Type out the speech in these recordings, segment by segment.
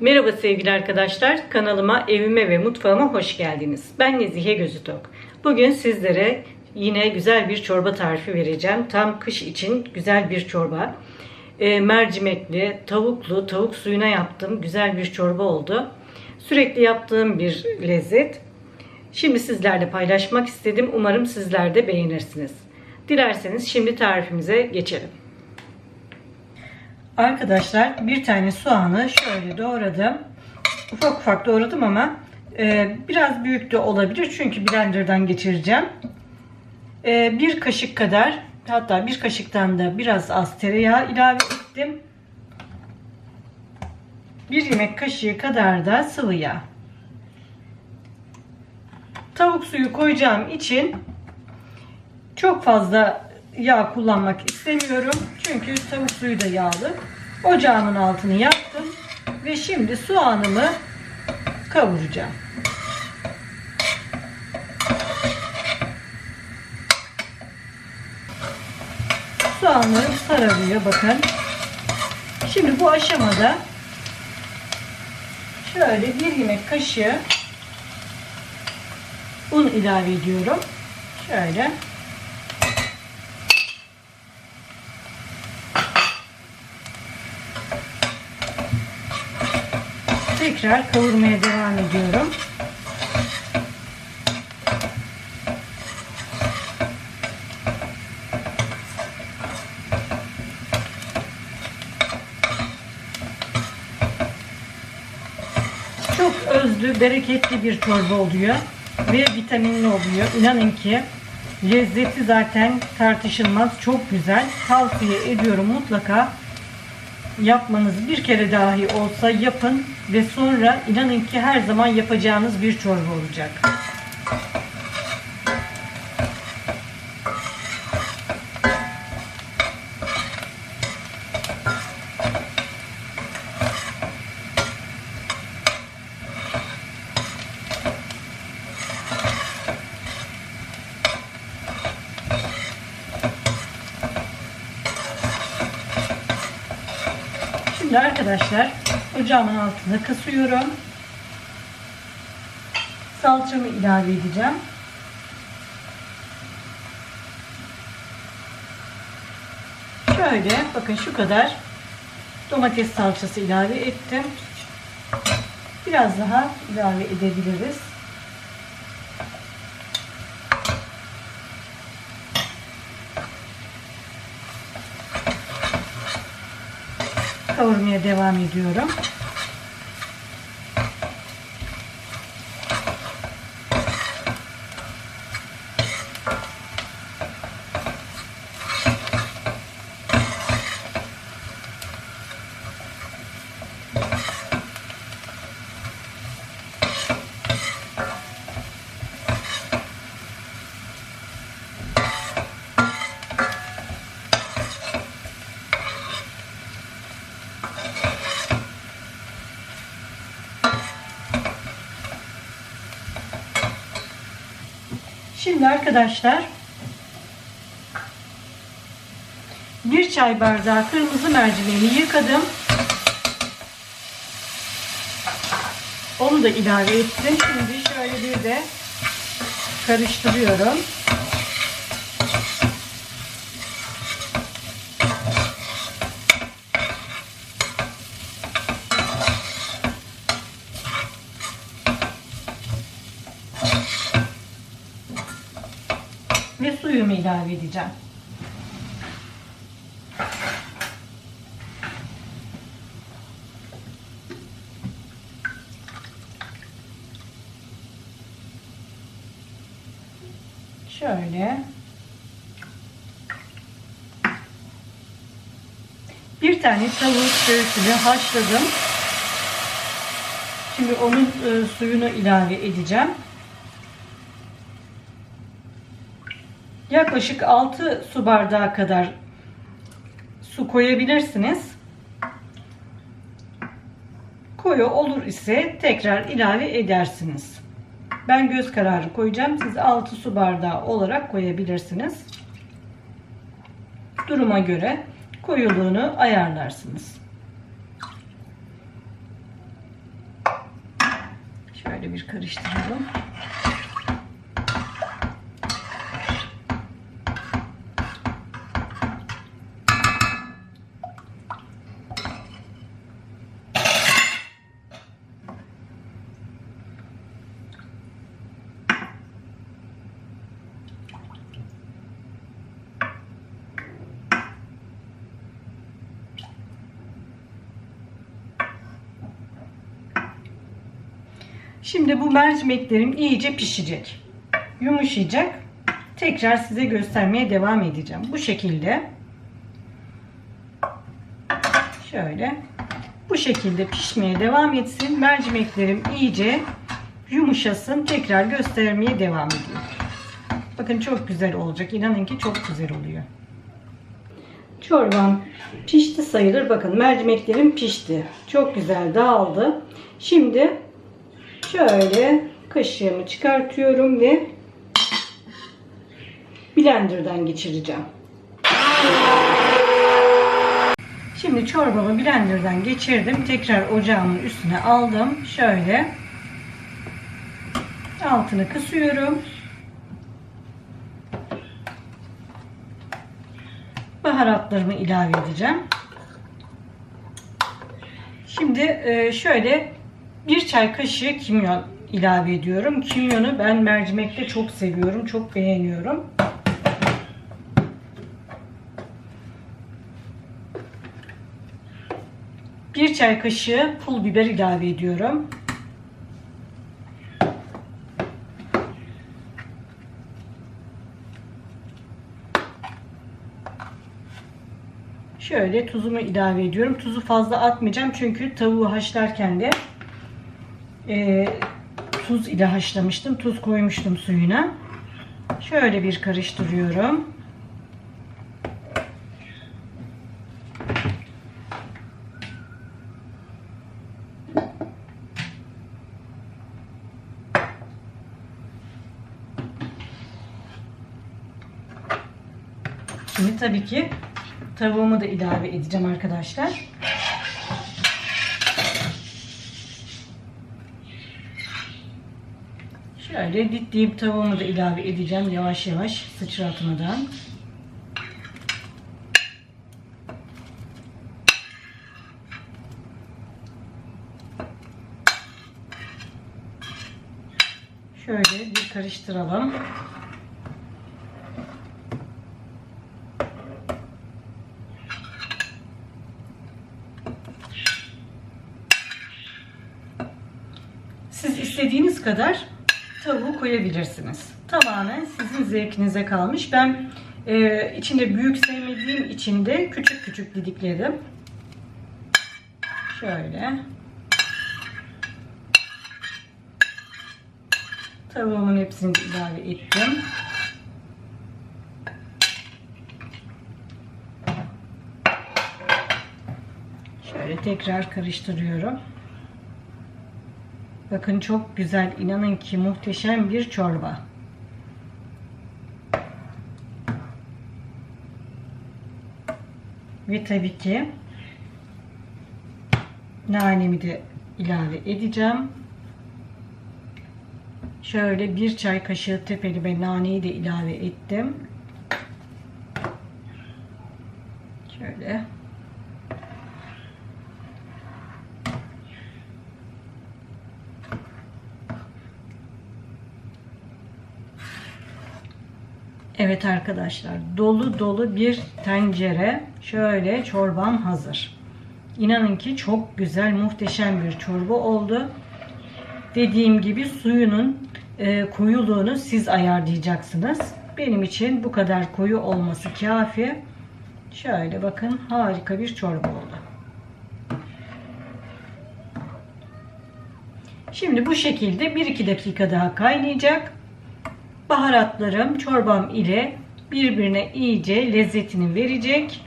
Merhaba sevgili arkadaşlar. Kanalıma, evime ve mutfağıma hoş geldiniz. Ben Nezihe Gözütok. Bugün sizlere yine güzel bir çorba tarifi vereceğim. Tam kış için güzel bir çorba. E, mercimekli, tavuklu, tavuk suyuna yaptım. Güzel bir çorba oldu. Sürekli yaptığım bir lezzet. Şimdi sizlerle paylaşmak istedim. Umarım sizler de beğenirsiniz. Dilerseniz şimdi tarifimize geçelim. Arkadaşlar bir tane soğanı şöyle doğradım. Ufak ufak doğradım ama e, biraz büyük de olabilir. Çünkü blenderdan geçireceğim. E, bir kaşık kadar hatta bir kaşıktan da biraz az tereyağı ilave ettim. Bir yemek kaşığı kadar da sıvı yağ. Tavuk suyu koyacağım için çok fazla yağ kullanmak istemiyorum. Çünkü tavuk suyu da yağlı. Ocağımın altını yaktım. Ve şimdi soğanımı kavuracağım. Soğanlarım sararıyor bakın. Şimdi bu aşamada şöyle bir yemek kaşığı un ilave ediyorum. Şöyle. Tekrar kavurmaya devam ediyorum. Çok özlü, bereketli bir çorba oluyor ve vitaminli oluyor. İnanın ki lezzeti zaten tartışılmaz. Çok güzel. Tavsiye ediyorum mutlaka yapmanız bir kere dahi olsa yapın ve sonra inanın ki her zaman yapacağınız bir çorba olacak. Şimdi arkadaşlar ocağımın altına kasıyorum. Salçamı ilave edeceğim. Şöyle bakın şu kadar domates salçası ilave ettim. Biraz daha ilave edebiliriz. Kavurmaya devam ediyorum. Şimdi arkadaşlar bir çay bardağı kırmızı mercimeği yıkadım. Onu da ilave ettim. Şimdi şöyle bir de karıştırıyorum. Suyumu ilave edeceğim. Şöyle. Bir tane tavuk göğsünü haşladım. Şimdi onun e, suyunu ilave edeceğim. Yaklaşık 6 su bardağı kadar su koyabilirsiniz. Koyu olur ise tekrar ilave edersiniz. Ben göz kararı koyacağım. Siz 6 su bardağı olarak koyabilirsiniz. Duruma göre koyuluğunu ayarlarsınız. Şöyle bir karıştıralım. Şimdi bu mercimeklerim iyice pişecek. Yumuşayacak. Tekrar size göstermeye devam edeceğim. Bu şekilde. Şöyle. Bu şekilde pişmeye devam etsin. Mercimeklerim iyice yumuşasın. Tekrar göstermeye devam ediyorum. Bakın çok güzel olacak. İnanın ki çok güzel oluyor. Çorbam pişti sayılır. Bakın mercimeklerim pişti. Çok güzel dağıldı. Şimdi Şöyle kaşığımı çıkartıyorum ve blenderdan geçireceğim. Şimdi çorbamı blenderdan geçirdim. Tekrar ocağımın üstüne aldım. Şöyle altını kısıyorum. Baharatlarımı ilave edeceğim. Şimdi e, şöyle bir çay kaşığı kimyon ilave ediyorum. Kimyonu ben mercimekte çok seviyorum. Çok beğeniyorum. Bir çay kaşığı pul biber ilave ediyorum. Şöyle tuzumu ilave ediyorum. Tuzu fazla atmayacağım çünkü tavuğu haşlarken de e, tuz ile haşlamıştım. Tuz koymuştum suyuna. Şöyle bir karıştırıyorum. Şimdi tabii ki tavuğumu da ilave edeceğim arkadaşlar. Şöyle ditleyip tavuğumu da ilave edeceğim yavaş yavaş sıçratmadan. Şöyle bir karıştıralım. Siz istediğiniz kadar tavuğu koyabilirsiniz. Tamamen sizin zevkinize kalmış. Ben e, içinde büyük sevmediğim için de küçük küçük didikledim. Şöyle. Tavuğumun hepsini ilave ettim. Şöyle tekrar karıştırıyorum. Bakın çok güzel, inanın ki muhteşem bir çorba. Ve tabii ki nanemi de ilave edeceğim. Şöyle bir çay kaşığı tepeli ve naneyi de ilave ettim. Şöyle. Evet arkadaşlar dolu dolu bir tencere şöyle çorbam hazır. İnanın ki çok güzel muhteşem bir çorba oldu. Dediğim gibi suyunun e, koyuluğunu siz ayarlayacaksınız. Benim için bu kadar koyu olması kafi. Şöyle bakın harika bir çorba oldu. Şimdi bu şekilde 1-2 dakika daha kaynayacak. Baharatlarım çorbam ile birbirine iyice lezzetini verecek.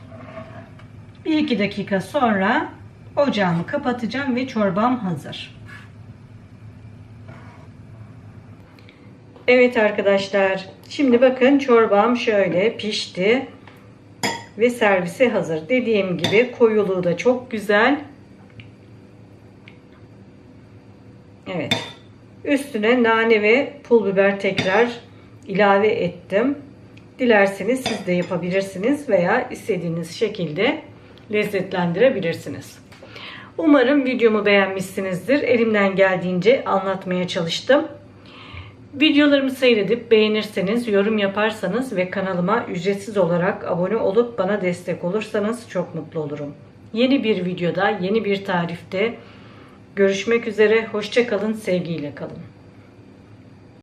1-2 dakika sonra ocağımı kapatacağım ve çorbam hazır. Evet arkadaşlar. Şimdi bakın çorbam şöyle pişti. Ve servise hazır. Dediğim gibi koyuluğu da çok güzel. Evet. Üstüne nane ve pul biber tekrar ilave ettim. Dilerseniz siz de yapabilirsiniz veya istediğiniz şekilde lezzetlendirebilirsiniz. Umarım videomu beğenmişsinizdir. Elimden geldiğince anlatmaya çalıştım. Videolarımı seyredip beğenirseniz, yorum yaparsanız ve kanalıma ücretsiz olarak abone olup bana destek olursanız çok mutlu olurum. Yeni bir videoda, yeni bir tarifte görüşmek üzere. Hoşçakalın, sevgiyle kalın.